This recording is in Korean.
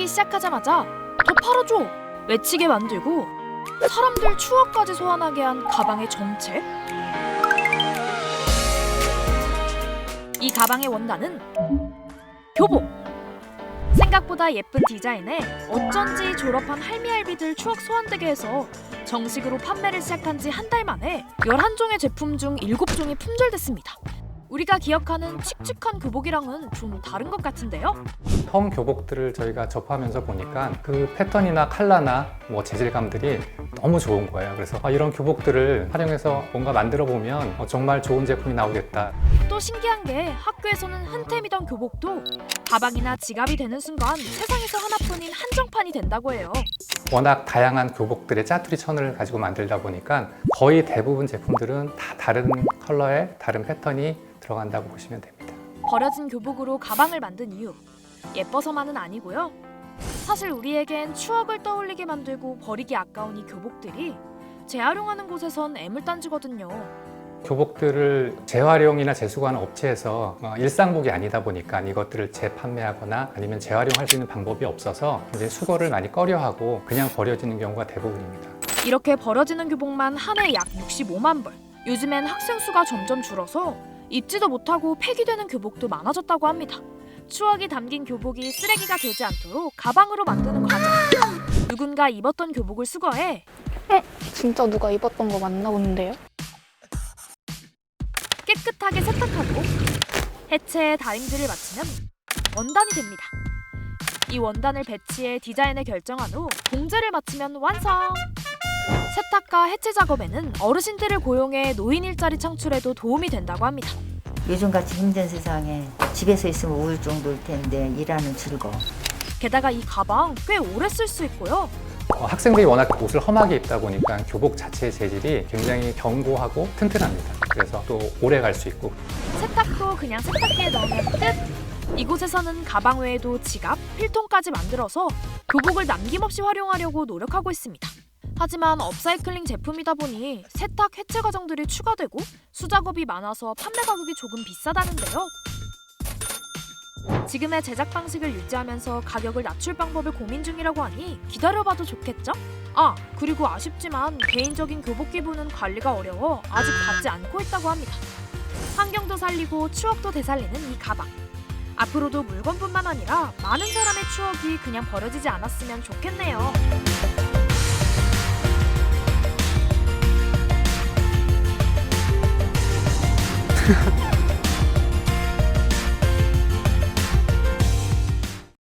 팔기 시작하자마자 더 팔아줘 외치게 만들고 사람들 추억까지 소환하게 한 가방의 정체? 이 가방의 원단은 교복. 생각보다 예쁜 디자인에 어쩐지 졸업한 할미할비들 추억 소환되게 해서 정식으로 판매를 시작한 지 한 달 만에 11종의 제품 중 7종이 품절됐습니다. 우리가 기억하는 칙칙한 교복이랑은 좀 다른 것 같은데요? 형 교복들을 저희가 접하면서 보니까 그 패턴이나 컬러나 뭐 재질감들이 너무 좋은 거예요. 그래서 아, 이런 교복들을 활용해서 뭔가 만들어 보면 어, 정말 좋은 제품이 나오겠다. 또 신기한 게 학교에서는 흔템이던 교복도 가방이나 지갑이 되는 순간 세상에서 하나뿐인 한정판이 된다고 해요. 워낙 다양한 교복들의 짜투리 천을 가지고 만들다 보니까 거의 대부분 제품들은 다 다른 컬러에 다른 패턴이 들어간다고 보시면 됩니다. 버려진 교복으로 가방을 만든 이유 예뻐서만은 아니고요. 사실 우리에겐 추억을 떠올리게 만들고 버리기 아까운 이 교복들이 재활용하는 곳에선 애물단지거든요. 교복들을 재활용이나 재수거하는 업체에서 어, 일상복이 아니다 보니까 이것들을 재판매하거나 아니면 재활용할 수 있는 방법이 없어서 이제 수거를 많이 꺼려하고 그냥 버려지는 경우가 대부분입니다. 이렇게 버려지는 교복만 한 해 약 65만 벌. 요즘엔 학생 수가 점점 줄어서 입지도 못하고 폐기되는 교복도 많아졌다고 합니다. 추억이 담긴 교복이 쓰레기가 되지 않도록 가방으로 만드는 과정. 누군가 입었던 교복을 수거해 진짜 누가 입었던 거 맞나 본데요? 깨끗하게 세탁하고 해체에 다림질을 마치면 원단이 됩니다. 이 원단을 배치해 디자인을 결정한 후 봉제를 마치면 완성! 세탁과 해체 작업에는 어르신들을 고용해 노인 일자리 창출에도 도움이 된다고 합니다. 요즘같이 힘든 세상에 집에서 있으면 우울증 돌 텐데 일하는 즐거움. 게다가 이 가방 꽤 오래 쓸 수 있고요. 어, 학생들이 워낙 옷을 험하게 입다 보니까 교복 자체의 재질이 굉장히 견고하고 튼튼합니다. 그래서 또 오래 갈 수 있고 세탁도 그냥 세탁기에 넣으면 끝! 이곳에서는 가방 외에도 지갑, 필통까지 만들어서 교복을 남김없이 활용하려고 노력하고 있습니다. 하지만 업사이클링 제품이다 보니 세탁 해체 과정들이 추가되고 수작업이 많아서 판매 가격이 조금 비싸다는데요. 지금의 제작 방식을 유지하면서 가격을 낮출 방법을 고민 중이라고 하니 기다려봐도 좋겠죠? 아, 그리고 아쉽지만 개인적인 교복 기부는 관리가 어려워 아직 받지 않고 있다고 합니다. 환경도 살리고 추억도 되살리는 이 가방. 앞으로도 물건뿐만 아니라 많은 사람의 추억이 그냥 버려지지 않았으면 좋겠네요. Ha ha ha.